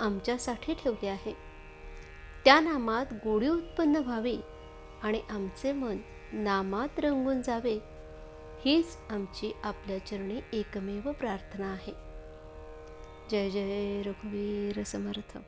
आमच्यासाठी ठेवले आहे. त्या नामात गोडी उत्पन्न व्हावी आणि आमचे मन नामात रंगून जावे हीच आमची आपल्या चरणी एकमेव प्रार्थना आहे. जय जय रघुवीर समर्थ.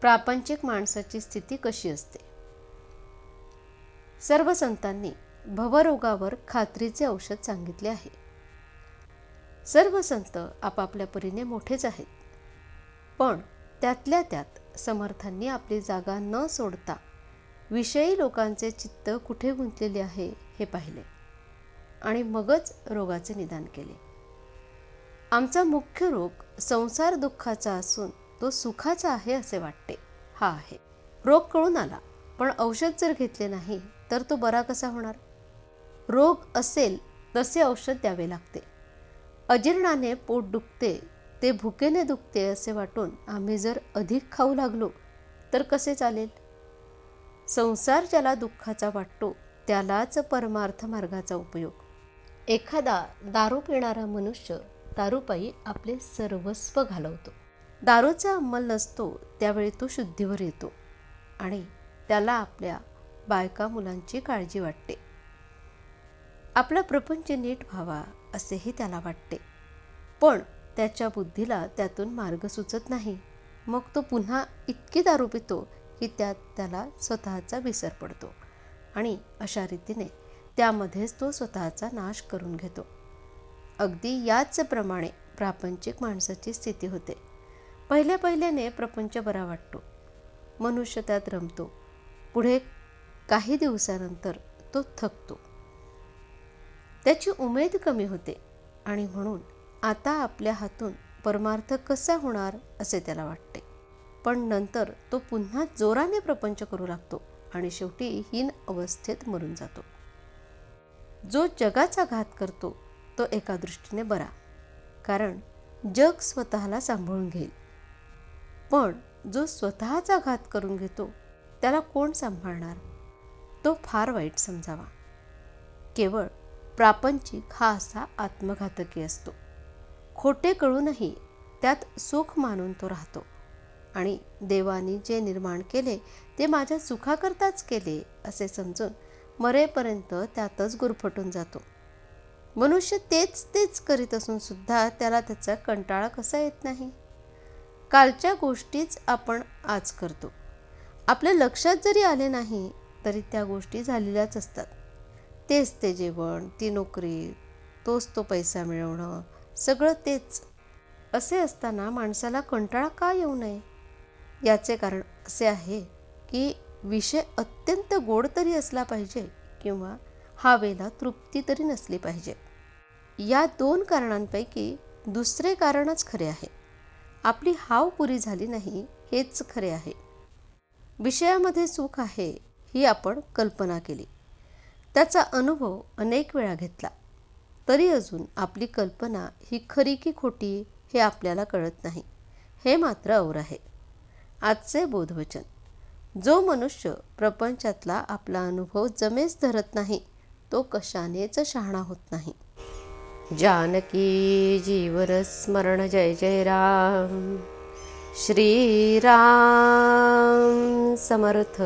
प्रापंचिक माणसाची स्थिती कशी असते? सर्व संतांनी भवरोगावर खात्रीचे औषध सांगितले आहे. सर्व संत आपापल्या परीने मोठेच आहेत. पण त्यातल्या त्यात समर्थांनी आपली जागा न सोडता विषयी लोकांचे चित्त कुठे गुंतलेले आहे हे पाहिले आणि मगच रोगाचे निदान केले. आमचा मुख्य रोग संसार दुःखाचा असून तो सुखाचा आहे असे वाटते. हा आहे. रोग कळून आला पण औषध जर घेतले नाही तर तो बरा कसा होणार? रोग असेल तसे औषध द्यावे लागते. अजीर्णाने पोट दुखते ते भुकेने दुखते असे वाटून आम्ही जर अधिक खाऊ लागलो तर कसे चालेल? संसार ज्याला दुःखाचा वाटतो त्यालाच परमार्थ मार्गाचा उपयोग. एखादा दारू पिणारा मनुष्य दारूपायी आपले सर्वस्व घालवतो. दारूचा अंमल नसतो त्यावेळी तो शुद्धीवर येतो आणि त्याला आपल्या बायका मुलांची काळजी वाटते. आपला प्रपंच नीट व्हावा असेही त्याला वाटते. पण त्याच्या बुद्धीला त्यातून मार्ग सुचत नाही. मग तो पुन्हा इतकी दारू पितो की त्यात त्याला स्वतःचा विसर पडतो आणि अशा रीतीने त्यामध्येच तो स्वतःचा नाश करून घेतो. अगदी याचप्रमाणे प्रापंचिक माणसाची स्थिती होते. पहिल्या पहिल्याने प्रपंच बरा वाटतो. मनुष्य त्यात रमतो. पुढे काही दिवसानंतर तो थकतो. त्याची उमेद कमी होते आणि म्हणून आता आपल्या हातून परमार्थ कसा होणार असे त्याला वाटते. पण नंतर तो पुन्हा जोराने प्रपंच करू लागतो आणि शेवटी हीन अवस्थेत मरून जातो. जो जगाचा घात करतो तो एका दृष्टीने बरा. कारण जग स्वतःला सांभाळून घेईल. पण जो स्वतःचा घात करून घेतो त्याला कोण सांभाळणार? तो फार वाईट समजावा. केवळ प्रापंचिक हा असा आत्मघातकी असतो. खोटे कळूनही त्यात सुख मानून तो राहतो. आणि देवानी जे निर्माण केले ते माझ्या सुखाकरताच केले असे समजून मरेपर्यंत त्यातच गुरफटून जातो. मनुष्य तेच तेच करीत असून सुद्धा त्याला त्याचा कंटाळा कसा येत नाही? कालच्या गोष्टीच आपण आज करतो. आपल्या लक्षात जरी आले नाही तरी त्या गोष्टी झालेल्याच असतात. तेच ते जेवण ती नोकरी तोच तो पैसा मिळवणं सगळं तेच. असे असताना माणसाला कंटाळा का येऊ नये? याचे कारण असे आहे की विषय अत्यंत गोड तरी असला पाहिजे किंवा हवेला तृप्ती तरी नसली पाहिजे. या दोन कारणांपैकी दुसरे कारणच खरे आहे. आपली हाव पुरी झाली नाही हेच खरे आहे. विषयामध्ये सुख आहे ही आपण कल्पना केली. त्याचा अनुभव अनेक वेळा घेतला. तरी अजून आपली कल्पना ही खरी की खोटी हे आपल्याला कळत नाही. हे मात्र और आहे. आजचे बोधवचन. जो मनुष्य प्रपंचातला आपला अनुभव जमेच धरत नाही तो कशानेच शहाणा होत नाही. जानकी जीवर स्मरण जय जय राम. श्रीराम समर्थ.